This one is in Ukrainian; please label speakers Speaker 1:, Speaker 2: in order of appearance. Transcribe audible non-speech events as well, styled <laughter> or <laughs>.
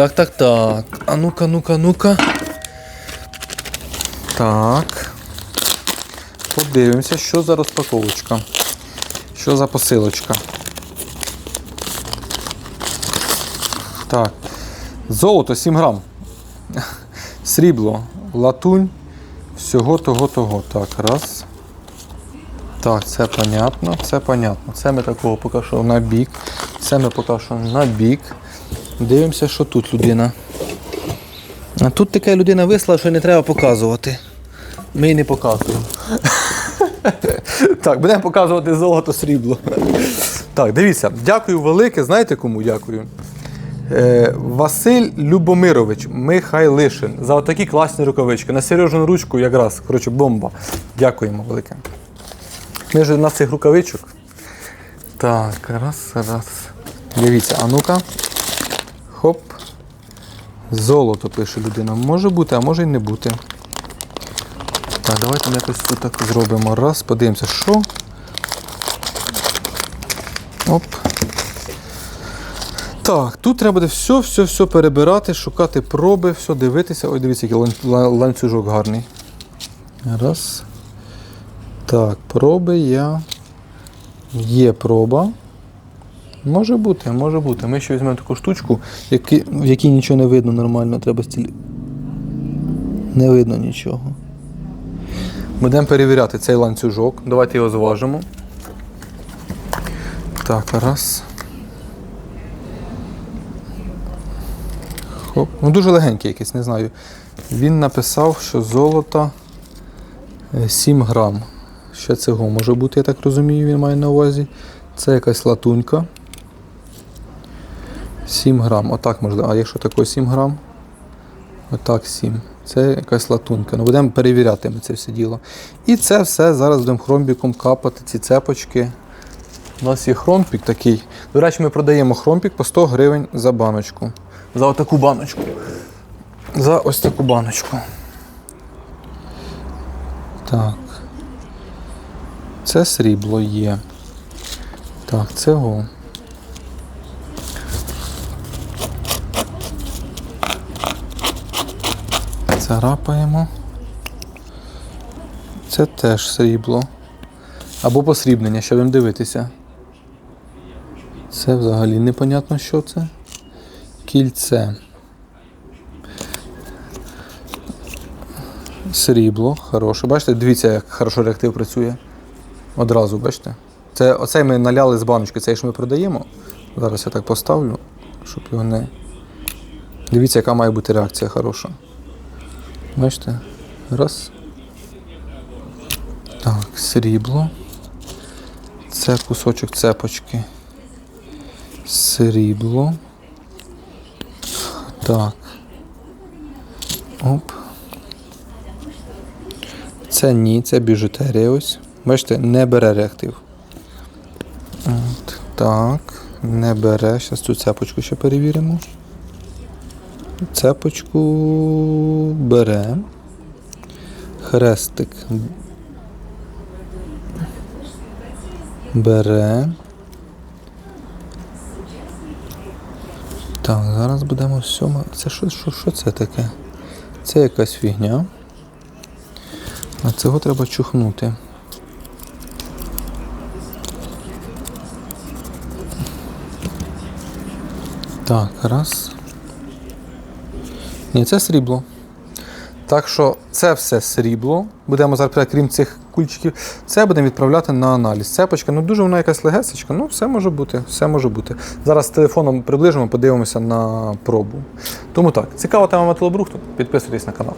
Speaker 1: Так, так, так. А ну-ка, ну-ка, ну-ка. Так. Подивимося, що за розпаковочка. Що за посилочка. Так. Золото 7 грам. Срібло, латунь. Всього того того. Так, раз. Так, це понятно, це понятно. Це ми такого поки що на бік. Це ми поки що на бік. Дивимося, що тут людина. А тут така людина вислала, що не треба показувати. Ми її не показуємо. <laughs> Так, будемо показувати золото срібло. Так, дивіться, дякую велике. Знаєте кому дякую? Е, Василь Любомирович Михайлишин за отакі класні рукавички. На Сережину ручку якраз, коротше, бомба. Дякуємо велике. Ми ж на цих рукавичок. Так, раз, раз. Дивіться, а ну-ка. Хоп. Золото пише людина. Може бути, а може й не бути. Так, давайте ми якось тут так зробимо. Раз, подивимося, що. Оп. Так, тут треба буде все, все, все перебирати, шукати проби, все дивитися. Ой, дивіться, який лан- лан- ланцюжок гарний. Раз. Так, проби я. Є проба. Може бути, може бути. Ми ще візьмемо таку штучку, які, в якій нічого не видно нормально, треба стілі. Не видно нічого. Будемо перевіряти цей ланцюжок. Давайте його зважимо. Так, раз. Хоп. Ну дуже легенький якийсь, не знаю. Він написав, що золото е, 7 грам. Ще цього може бути, я так розумію, він має на увазі. Це якась латунька. 7 грам. Отак можна. А якщо таке 7 грам? Отак 7. Це якась латунька. Ну, будемо перевіряти ми це все діло. І це все зараз будемо хромбіком капати, ці цепочки. У нас є хромпік такий. До речі, ми продаємо хромпік по 100 гривень за баночку. За отаку баночку. За ось таку баночку. Так. Це срібло є. Так, це го. Царапаємо. Це теж срібло. Або посрібнення, що будемо дивитися. Це взагалі непонятно, що це. Кільце. Срібло, хороше. Бачите, дивіться, як хорошо реактив працює. Одразу, бачите? Це, оцей ми наляли з баночки, цей що ми продаємо. Зараз я так поставлю, щоб його не. Дивіться, яка має бути реакція хороша. Бачите? Раз. Так, срібло. Це кусочок цепочки. Срібло. Так. Оп. Це ні, це біжутерія ось. Бачите, не бере реактив. От, так, не бере. Зараз цю цепочку ще перевіримо. Цепочку бере. Хрестик бере. Так, зараз будемо сьома. Це що, що, що це таке? Це якась фігня. А цього треба чухнути. Так, раз. Ні, це срібло. Так що це все срібло. Будемо зараз, крім цих кульчиків, це будемо відправляти на аналіз. Цепочка, ну дуже вона якась легесечка, ну все може бути, все може бути. Зараз з телефоном приближимо, подивимося на пробу. Тому так, цікава тема металобрухту, підписуйтесь на канал.